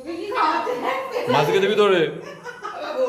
তোকে কি খাওয়াতে মাছকে দিবি তোরে বাবু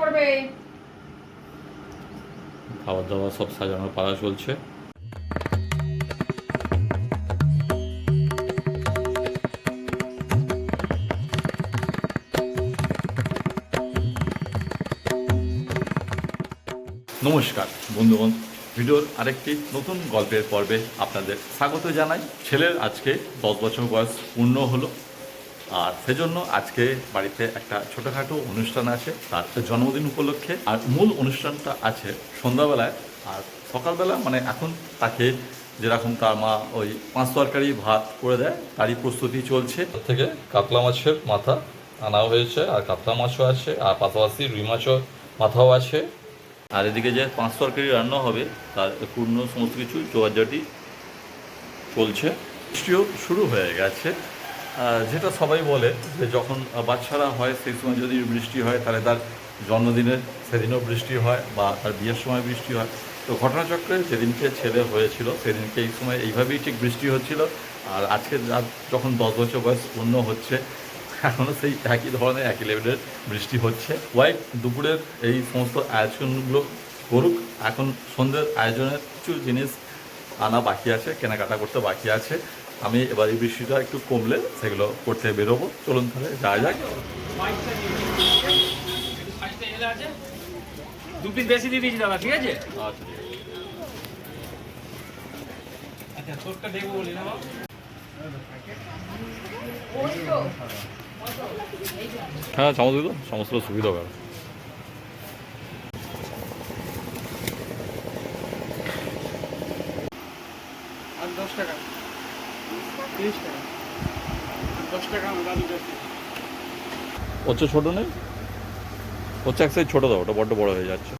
করবে। খাবার দাবার সব সাজানোর পালা চলছে। নমস্কার, বন্ধুগণ। ভিডিওর আরেকটি নতুন গল্পের পর্বে আপনাদের স্বাগত জানাই। ছেলের আজকে দশ বছর বয়স পূর্ণ হলো, আর সেজন্য আজকে বাড়িতে একটা ছোটোখাটো অনুষ্ঠান আছে, তার জন্মদিন উপলক্ষে। আর মূল অনুষ্ঠানটা আছে সন্ধ্যাবেলায়, আর সকালবেলা মানে এখন তাকে যেরকম তার মা ওই পাঁচ তরকারি, ভাত করে দেয়, তারই প্রস্তুতি চলছে। তার থেকে কাতলা মাছের মাথা আনা হয়েছে, আর কাতলা মাছও আছে, আর পাশাপাশি রুই মাছও, মাথাও আছে। আর এদিকে যে পাঁচ তরকারি রান্না হবে, তার পূর্ণ সমস্ত কিছু জোয়ারজাটি চলছে। বৃষ্টিও শুরু হয়ে গেছে। যেটা সবাই বলে যে যখন বাচ্চারা হয়, সেই সময় যদি বৃষ্টি হয়, তাহলে তার জন্মদিনে সেদিনও বৃষ্টি হয় বা তার বিয়ের সময় বৃষ্টি হয়। তো ঘটনাচক্রে যেদিনকে ছেলে হয়েছিল, সেদিনকে এই সময় এইভাবেই ঠিক বৃষ্টি হচ্ছিল। আর আজকে যখন দশ বছর বয়স পূর্ণ হচ্ছে এখনও সেই একই ধরনের একই লেভেলের বৃষ্টি হচ্ছে। ওয়াইফ দুপুরের এই সমস্ত আয়োজনগুলো করুক। এখন সন্ধ্যের আয়োজনের কিছু জিনিস আনা বাকি আছে কেনাকাটা করতে বাকি আছে। আমি এবার এই বৃষ্টিটা একটু কমলে সেগুলো করতে বেরোবো। চলুন তাহলে যাওয়া যাক। দু পিস বেশি দিয়ে দিয়েছি দাদা ঠিক আছে? আচ্ছা ঠিক আচ্ছা তোরটা দেখব বলি না? হ্যাঁ দিল সমস্ত সুবিধা হবে আর দশ টাকা। তিরিশ টাকা। দশ টাকা আমার দাদু যাচ্ছে হচ্ছে ছোটো নেই? হচ্ছে এক সাইজ ছোটো দাও ওটা বড্ড বড় হয়ে যাচ্ছে।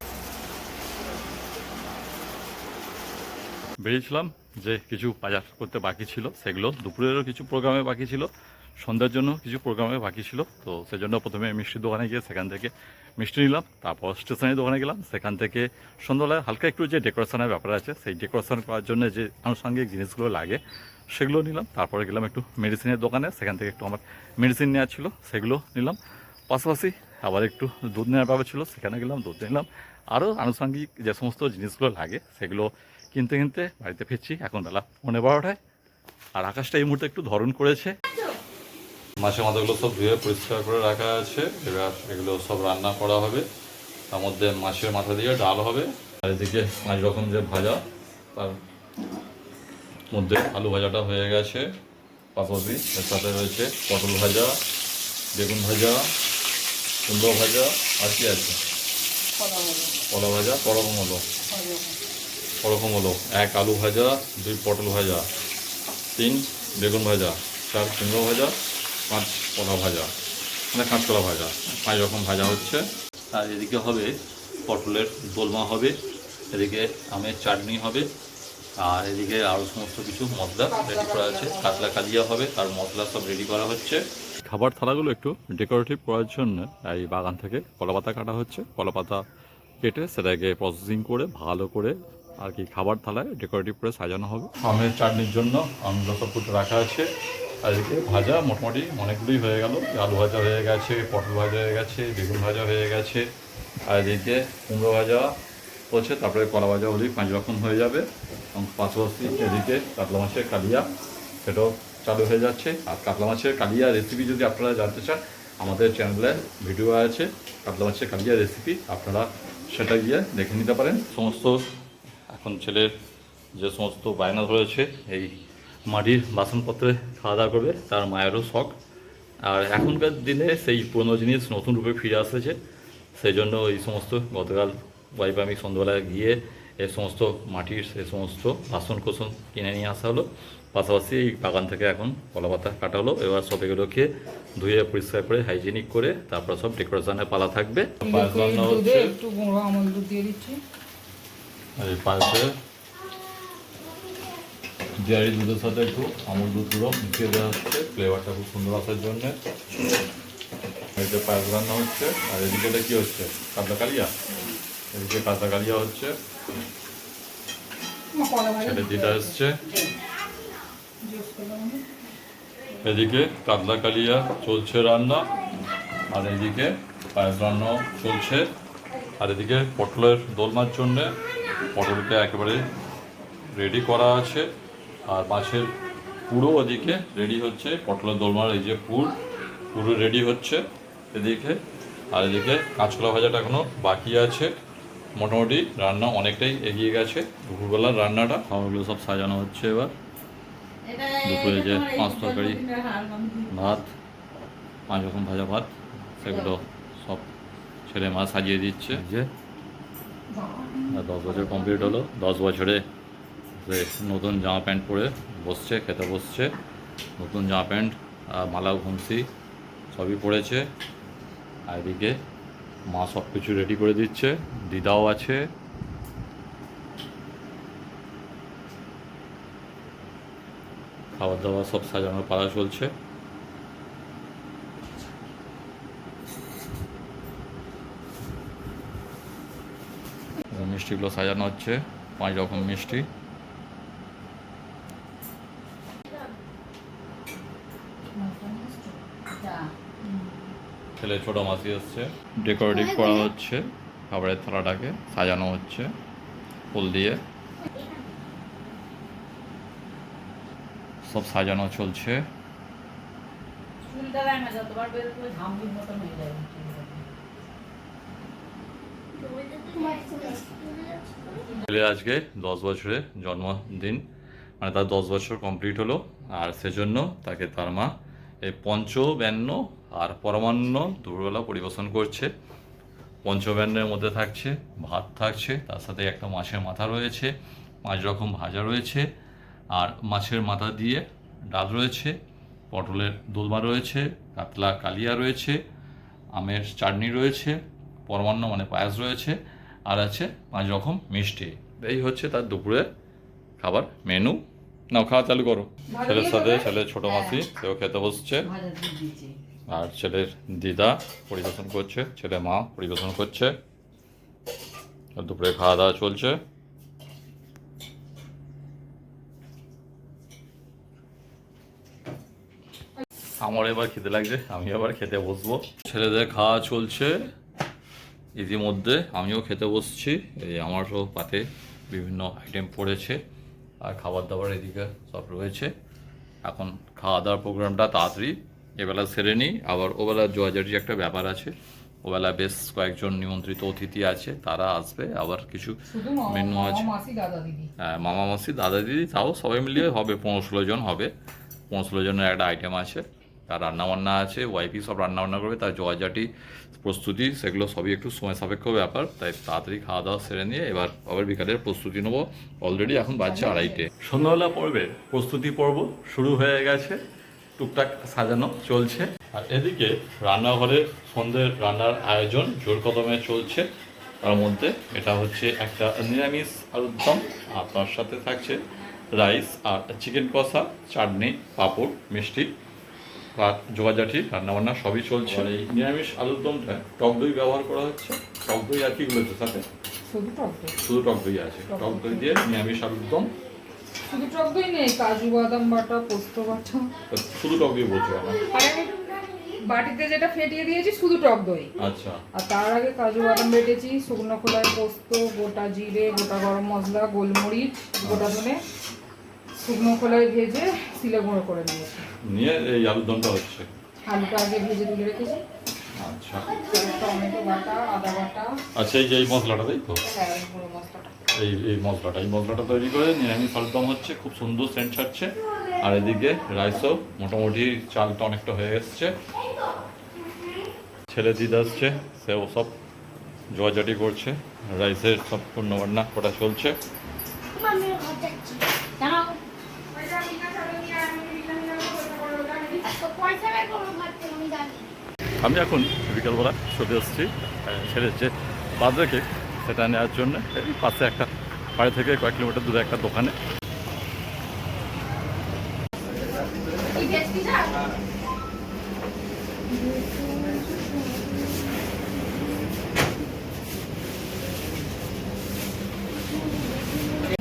বেরিয়েছিলাম যে কিছু বাজার করতে বাকি ছিল সেগুলো দুপুরেরও কিছু প্রোগ্রামে বাকি ছিল। সন্ধ্যার জন্য কিছু প্রোগ্রামে বাকি ছিল, তো সেজন্য প্রথমে মিষ্টির দোকানে গিয়ে সেখান থেকে মিষ্টি নিলাম, তারপর স্টেশনের দোকানে গেলাম, সেখান থেকে সন্ধ্যাবেলায় হালকা একটু যে ডেকোরেশনের ব্যাপার আছে, সেই ডেকোরেশন করার জন্য যে আনুষঙ্গিক জিনিসগুলো লাগে, সেগুলো নিলাম, তারপরে গেলাম একটু মেডিসিনের দোকানে, সেখান থেকে একটু আমার মেডিসিন নেওয়া ছিল, সেগুলো নিলাম। পাশাপাশি আবার একটু দুধ নেওয়ার ব্যাপার ছিল, সেখানে গেলাম, দুধ নিলাম। আরও আনুষঙ্গিক যে সমস্ত জিনিসগুলো লাগে, সেগুলো কিনতে কিনতে বাড়িতে ফিরছি, এখন বেলা পনেরো বারোটায়, আর আকাশটা এই মুহূর্তে একটু ধরন করেছে। মাছের মাথাগুলো সব ধুয়ে পরিষ্কার করে রাখা আছে। এবার এগুলো সব রান্না করা হবে। তার মধ্যে মাছের মাথা দিয়ে ডাল হবে। আর এদিকে পাঁচ রকম যে ভাজা, তার মধ্যে আলু ভাজাটা হয়ে গেছে। পাশাপাশি এর সাথে রয়েছে পটল ভাজা, বেগুন ভাজা, কুমড়ো ভাজা, আর কি আছে? কলা ভাজা করকম হলো। ওরকম হলো। এক আলু ভাজা, দুই পটল ভাজা, তিন বেগুন ভাজা, চার কুমড়ো ভাজা পাঁচ কলা ভাজা। মানে কাঁচকলা ভাজা। পাঁচ রকম ভাজা হচ্ছে। আর এদিকে হবে পটলের দোলমা হবে। এদিকে আমের চাটনি হবে। আর এদিকে আরও সমস্ত কিছু মশলা রেডি করা আছে। কাতলা কালিয়া হবে। তার মশলা সব রেডি করা হচ্ছে। খাবার থালাগুলো একটু ডেকোরেটিভ করার জন্য এই বাগান থেকে কলাপাতা কাটা হচ্ছে। কলাপাতা কেটে সেটাকে প্রসেসিং করে, ভালো করে আর কি খাবার থালায় ডেকোরেটিভ করে সাজানো হবে। আমের চাটনির জন্য আমগুলো সব রাখা আছে। আর এদিকে ভাজা মোটামুটি অনেকগুলোই হয়ে গেল। আলু ভাজা হয়ে গেছে, পটল ভাজা হয়ে গেছে, বেগুন ভাজা হয়ে গেছে, আর এদিকে কুমড়ো ভাজা হচ্ছে, তারপরে কলা ভাজা হলেই পাঁচ রকম হয়ে যাবে। এবং পাশাপাশি এদিকে কাতলা মাছের কালিয়া, সেটাও চালু হয়ে যাচ্ছে। আর কাতলা মাছের কালিয়া রেসিপি যদি আপনারা জানতে চান, আমাদের চ্যানেলে ভিডিও আছে। কাতলা মাছের কালিয়া রেসিপি আপনারা সেটা গিয়ে দেখে নিতে পারেন। সমস্ত এখন ছেলের যে সমস্ত বায়না ধরেছে, এই মাটির বাসনপত্রে খাওয়া দাওয়া করবে তার মায়েরও শখ। আর এখনকার দিনে সেই পুরনো জিনিস নতুন রূপে ফিরে আসতেছে সেই জন্য এই সমস্ত গতকাল ওয়াইফ আমি সন্ধ্যাবেলায় গিয়ে এ সমস্ত মাটির সে সমস্ত বাসন কোসন কিনে নিয়ে আসা হলো। পাশাপাশি এই বাগান থেকে এখন কলাপাতা কাটা হলো। এবার সব এগুলোকে ধুয়ে পরিষ্কার করে হাইজেনিক করে তারপর সব ডেকোরেশনের পালা থাকবে। দিয়ে দিচ্ছি। আর ডিয়ারি দুধের সাথে একটু আমুল দুধ গুঁড়ো মিশিয়ে দেওয়া হচ্ছে। ফ্লেভারটা খুব সুন্দর আসার জন্য। এদিকে পায়েস রান্না হচ্ছে আর এদিকে কি হচ্ছে? কাতলা কালিয়া? এদিকে কাতলা কালিয়া হচ্ছে। ছেলে দিদা এসছে। এদিকে কাতলা কালিয়া চলছে রান্না আর এদিকে পায়েস রান্নাও চলছে। আর এদিকে পটলের দোলমার জন্যে পটলকে একেবারে রেডি করা আছে। আর মাছের পুরো ওদিকে রেডি হচ্ছে পটলের দোলমার এই যে পুর পুরো রেডি হচ্ছে এদিকে। আর এদিকে কাঁচকলা ভাজাটা এখনও বাকি আছে। মোটামুটি রান্না অনেকটাই এগিয়ে গেছে দুপুরবেলার রান্নাটা। খাবারগুলো সব সাজানো হচ্ছে এবার। দুপুরে যে পাঁচ তরকারি ভাত পাঁচ রকম ভাজা ভাত সেগুলো সব ছেলে মা সাজিয়ে দিচ্ছে। যে। আর দশ বছর কমপ্লিট হলো দশ বছরে সে নতুন জামা প্যান্ট পরে বসছে, খেতে বসছে। নতুন জামা প্যান্ট মালা ঘুমসি, সবই পড়েছে। আর এদিকে মা সব কিছু রেডি করে দিচ্ছে, দিদাও আছে। খাবার দাবার সব সাজানোর পালা চলছে। মিষ্টিগুলো সাজানো হচ্ছে, পাঁচ রকম মিষ্টি। ছেলে ছোট মাসি এসছে ডেকোরেটিভ করা হচ্ছে খাবারের থালাটাকে সাজানো হচ্ছে ফুল দিয়ে। সব সাজানো চলছে। হয়ে ছেলে আজকে দশ বছরের জন্মদিন। মানে তার দশ বছর কমপ্লিট হলো আর সেজন্য তাকে তার মা পঞ্চব্যান্ন আর পরমান্ন দুপুরবেলা পরিবেশন করছে। পঞ্চব্যান্নের মধ্যে থাকছে, ভাত থাকছে, তার সাথে একটা মাছের মাথা রয়েছে পাঁচ রকম ভাজা রয়েছে, আর মাছের মাথা দিয়ে ডাল রয়েছে, পটলের দোলমা রয়েছে, কাতলা কালিয়া রয়েছে, আমের চাটনি রয়েছে, পরমান্ন মানে পায়েস রয়েছে, আর আছে পাঁচ রকম মিষ্টি। এই হচ্ছে তার দুপুরের খাবার মেনু। নাও খাওয়া চালু করো। ছেলের সাথে ছেলের ছোট মাসি সেও খেতে বসছে। আর ছেলের দিদা পরিবেশন করছে ছেলে মা পরিবেশন করছে। আর দুপুরে খাওয়া দাওয়া চলছে। আমার এবার খেতে লাগছে আমি আবার খেতে বসবো। ছেলেদের খাওয়া চলছে ইতিমধ্যে আমিও খেতে বসছি। এই আমারও পাতে বিভিন্ন আইটেম পড়েছে। আর খাবার দাবার এদিকে সব রয়েছে। এখন খাওয়া দাওয়ার প্রোগ্রামটা তাড়াতাড়ি এবেলা সেরে নিই। আবার ওবেলা জোয়াজারি একটা ব্যাপার আছে। ওবেলা বেশ কয়েকজন নিমন্ত্রিত অতিথি আছে তারা আসবে। আবার কিছু মেনু আছে। হ্যাঁ, মামা মাসি দাদা দিদি তাও সবাই মিলিয়ে হবে পনেরো ষোলো জন হবে। পনেরো ষোলো জনের একটা আইটেম আছে। তার রান্নাবান্না আছে ওয়াইফই সব রান্নাবান্না করবে, তার জোয়াজাটি প্রস্তুতি, সেগুলো সবই একটু সময় সাপেক্ষ ব্যাপার। তাই তাড়াতাড়ি খাওয়া দাওয়া সেরে নিয়ে এবার আবার বিকালের প্রস্তুতি নেব। অলরেডি এখন বাজছে আড়াইটে। সন্ধ্যাবেলা পর্বে প্রস্তুতি পর্ব শুরু হয়ে গেছে, টুকটাক সাজানো চলছে। আর এদিকে রান্নাঘরে সন্ধ্যের রান্নার আয়োজন জোর কদমে চলছে। তার মধ্যে এটা হচ্ছে একটা নিরামিষ আলুর দম আর তার সাথে থাকছে রাইস আর চিকেন কষা, চাটনি, পাঁপড়, মিষ্টি। আর জোগাজাটি রান্নাবান্না সবই চলছে। এই নিরামিষ আলুর দমটা টক দই ব্যবহার করা হচ্ছে। টক দই আর কি গুলোছে সাথে? শুধু টক দই। শুধু টক দই আছে। টক দই দিয়ে নিরামিষ আলুর দম। শুধু টক দই নেই কাজু বাদাম বাটা পোস্ত বাটা। শুধু টক দই বলছো আমার বাটিতে যেটা ফেটিয়ে দিয়েছি শুধু টক দই। আচ্ছা। আর তার আগে কাজু বাদাম বেটেছি শুকনো খোলায় পোস্ত গোটা জিরে গোটা গরম মশলা গোলমরিচ গোটা ধনে। শুকনো খোলায় ভেজে সিলে গুঁড়ো করে নিয়েছি। নিয়ে এই আলুর দমটা হচ্ছে আলুটা আগে ভেজে তুলে রেখেছি। আচ্ছা। তারপর টমেটো বাটা আদা বাটা। আচ্ছা এই যে এই মশলাটা তাই তো? হ্যাঁ এই এই মশলাটা এই মশলাটা তৈরি করে নিরামিষ আলুর দম হচ্ছে খুব সুন্দর সেন্ট ছাড়ছে আর এদিকে রাইসও মোটামুটি চালটা অনেকটা হয়ে এসছে। ছেলে দিদা আসছে সেও সব জোয়াজাটি করছে। রাইসের সব পূর্ণবান্না করা চলছে। আমি এখন বিকালবেলা চলে এসেছি সেটা যে বাজারকে সেটা নেওয়ার জন্য। পাশে একটা বাড়ি থেকে কয়েক কিলোমিটার দূরে একটা দোকানে।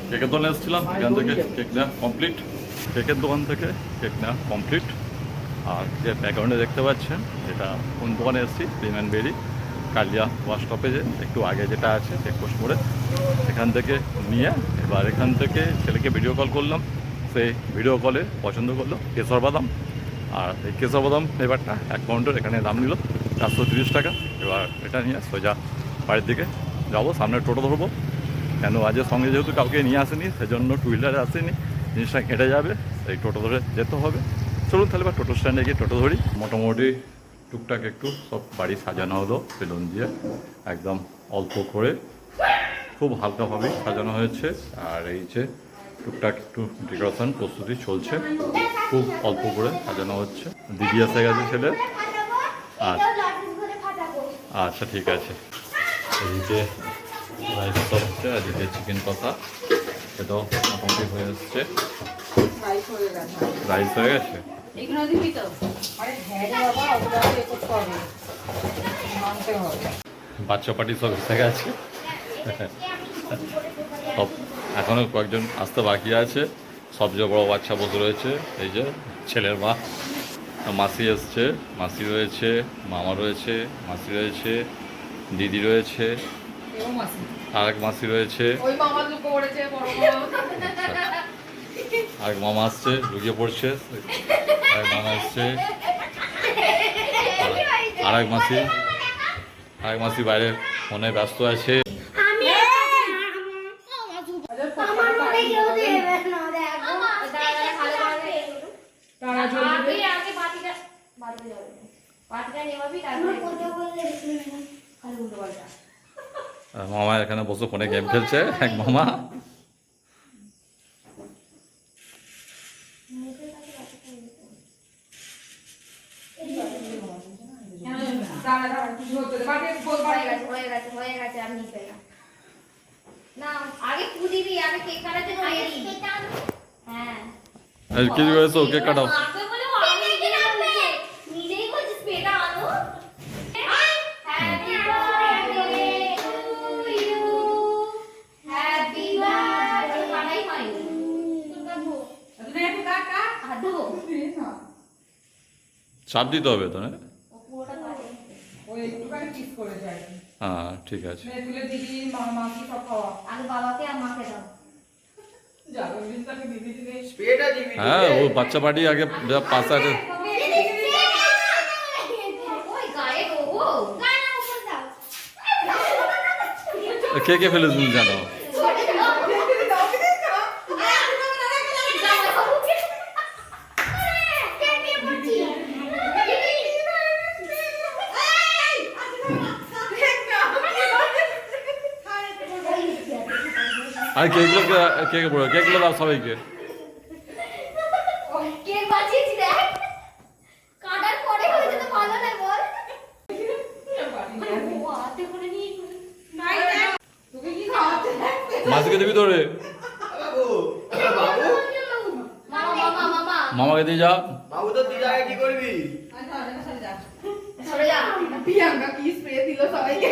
কেকের দোকানে এসেছিলাম, এখান থেকে কেক নেওয়া কমপ্লিট কেকের দোকান থেকে কেক নেওয়া কমপ্লিট আর যে ব্যাকগ্রাউন্ডে দেখতে পাচ্ছেন এটা কোন দোকানে এসেছি বেরি কালিয়া বাস স্টপেজে একটু আগে যেটা আছে চেকপোস্ট মোড়ে। এখান থেকে নিয়ে, এবার এখান থেকে ছেলেকে ভিডিও কল করলাম। সে ভিডিও কলে পছন্দ করল, কেশর বাদাম। আর এই কেশর বাদাম ফ্লেভারটা এক পাউন্ডের এখানে দাম নিল চারশো তিরিশ টাকা। এবার এটা নিয়ে সোজা বাড়ির দিকে যাব, সামনে টোটো ধরবো। কেন আজের সঙ্গে যেহেতু কাউকে নিয়ে আসেনি, সেজন্য টু হুইলারে আসেনি, জিনিসটা কেটে যাবে এই টোটো ধরে যেতে হবে। চলুন তাহলে এবার টোটো স্ট্যান্ডে গিয়ে টোটো ধরি। মোটামুটি টুকটাক একটু সব বাড়ি সাজানো হলো বেলুন দিয়ে একদম অল্প করে। খুব হালকাভাবে সাজানো হয়েছে। আর এই যে টুকটাক একটু ডেকোরেশন প্রস্তুতি চলছে খুব অল্প করে সাজানো হচ্ছে। দিদি এসে গেছে ছেলে। আর আচ্ছা ঠিক আছে। এই যে রাইসটা হচ্ছে আর এই যে চিকেন কষা সেটাও মোটামুটি হয়ে এসছে রাইস হয়ে গেছে? এগুলো দিবি তো? আরে হ্যাঁ বাবা ওগুলো আগে করতে হবে মানতে হবে। বাচ্চা পার্টি সব এসে গেছে। সব এখনও কয়েকজন আসতে বাকি আছে। সবচেয়ে বড় বাচ্চা বসে রয়েছে এই যে ছেলের মা। মাসি এসছে মাসি রয়েছে মামা রয়েছে মাসি রয়েছে দিদি রয়েছে। মাসি। আরেক মাসি রয়েছে। ওই মামা লুকো পড়েছে বড় মামা। আরেক মামা আসছে লুকিয়ে পড়ছে। আরেক মামা আসছে আরেক মাসি আরেক মাসি বাইরে ফোনে ব্যস্ত আছে। আর মামা এখানে বসে ফোনে গেম খেলছে। এক মামা তারা তারা কিছু হচ্ছে না বাকি বল হয়ে বাকি গেছে হয়ে গেছে হয়ে গেছে আর নিতে না না আগে পু দিবি আগে কেক কাটাতে দিয়ে দিই হ্যাঁ আর কি করেছ কেক কাটাও মাকে বলে আমি নিজে বলছে নিজেই বলছিস পেটা আনো happy birthday to you happy birthday কাটাই হয়নি তুমি একটু কাট কাট হাত দেবো চাপ দিতে হবে তো যায় হ্যাঁ ঠিক আছে। দিদি মা সব খাওয়া। আগে বাবাকে আর মাকে দাও যাবে জিনিসটাকে দিদি দিদি স্প্রেটা দিবি তো, হ্যাঁ ও বাচ্চা পার্টি আগে যা পাশে আছে। কে কে ফেলে তুমি জানো? আর কেকগুলো কে- কে কে পড়ো কেকগুলো দাও সবাইকে কেক মাসিকে দিবি তো রে বাবু বাবু মামা মামা মামা মামাকে দিয়ে যা বাবু তো কি করবি সরে যা প্রিয়াঙ্কা কি স্প্রে দিল সবাইকে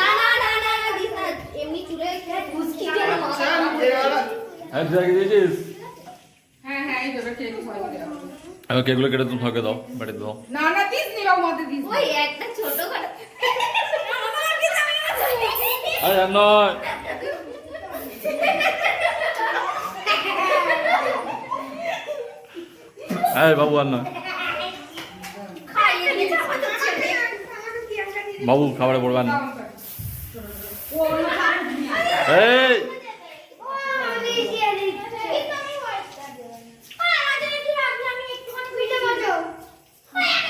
না না না না না দিস না এমনি চুলে ঘুষকি দিয়ে আচ্ছা মাথা এবার হ্যাঁ তুই দিয়েছিস হ্যাঁ হ্যাঁ এই দেবে কেক সবাইকে দেওয়া হবে। আমি কেকগুলো কেটে তুমি সবাইকে দাও বাড়ি দাও। না না দিস নি বাবু মতে দিস ওই একটা ছোট খাটো আরে নয়। হ্যাঁ বাবু আর নয়। বাবু খাবারে পড়বেন না। এই ও আমি দিয়ে দিচ্ছি এই তো আমি ভয়েসটা দেব ওই আমাদের একটু রাখলে আমি একটুখানি ভিডিও করব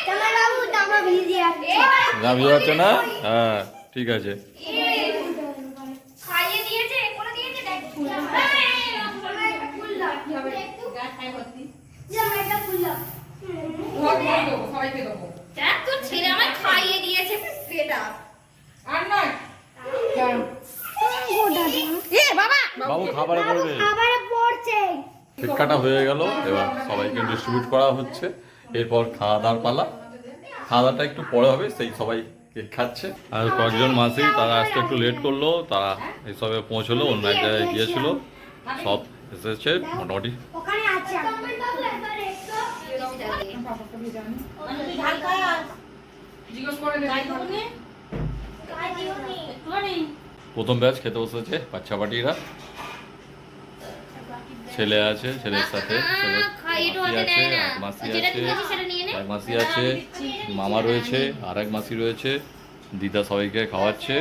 তোমার বাবু তোমার ভিডিও আছে না বুঝতে পারছ না হ্যাঁ ঠিক আছে খাইয়ে দিয়েছে করে দিয়েছে দেখ ফুল ফুল কি হবে একটু গাছ খাই ভর্তি যে আমরা এটা ফুল ধর ধর দেবো সবাইকে দেবো দেখ তোর ছেলে আমায় খাইয়ে দিয়েছে সেটা। আর নয়। কেন? এ বাবা! বাবু খাবারে পড়বে কেক কাটা হয়ে গেল এবার সবাইকে ডিস্ট্রিবিউট করা হচ্ছে। এরপর খাওয়া দাওয়ার পালা। খাওয়া দাওয়াটা একটু পরে হবে সেই সবাই কেক খাচ্ছে। আর কয়েকজন মাসি তারা আসতে একটু লেট করল তারা এইসবে পৌঁছলো অন্য এক জায়গায় গিয়েছিল। সব এসেছে মোটামুটি। প্রথম ব্যাচ খেতে বসেছে বাচ্চা পাটিরা ছেলে আছে ছেলের সাথে ছেলে মাসি আছে মাসি আছে। এক মাসি আছে মামা রয়েছে আর এক মাসি রয়েছে দিদা সবাইকে খাওয়াচ্ছে।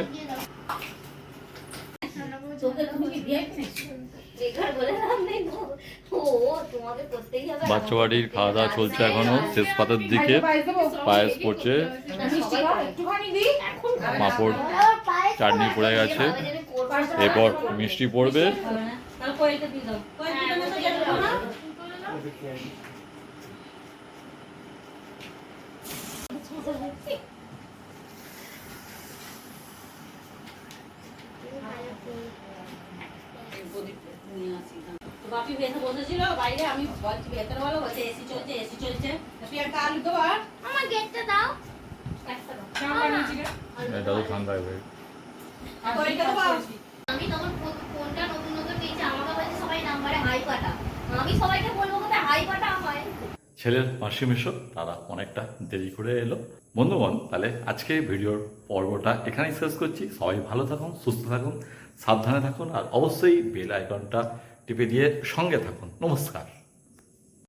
বাচ্চা বাড়ির খাওয়া দাওয়া চলছে এখনও শেষ পাতার দিকে। পায়েস পড়ছে। পাঁপড় চাটনি পড়ে গেছে। এরপর মিষ্টি পড়বে তাহলে কয়েকটা দিয়ে দাও কয়েক দিলে না তো যেতে পারব না তো বাপি ভেতরে বসেছিল বাইরে আমি বলছি ভেতরে বলো বলছে এসি চলছে এসি চলছে। তুই আলু দেবো আর আমার গেটটা দাও। একটা দাও। চাল বানিয়েছি রে। এটা তো ঠান্ডা হয়ে আর কয়েকটা দেবো আমি তখন ফোনটা নতুন নতুন পেয়েছি আমাকে বলছে সবাই নাম্বারে হাই পাঠা। আমি সবাইকে বলব কোথায় হাই পাঠা আমায় ছেলের মাসি মেশো তারা অনেকটা দেরি করে এলো। বন্ধুগণ তাহলে আজকে ভিডিওর পর্বটা এখানেই শেষ করছি। সবাই ভালো থাকুন সুস্থ থাকুন সাবধানে থাকুন আর অবশ্যই বেল আইকনটা টিপে দিয়ে সঙ্গে থাকুন। নমস্কার।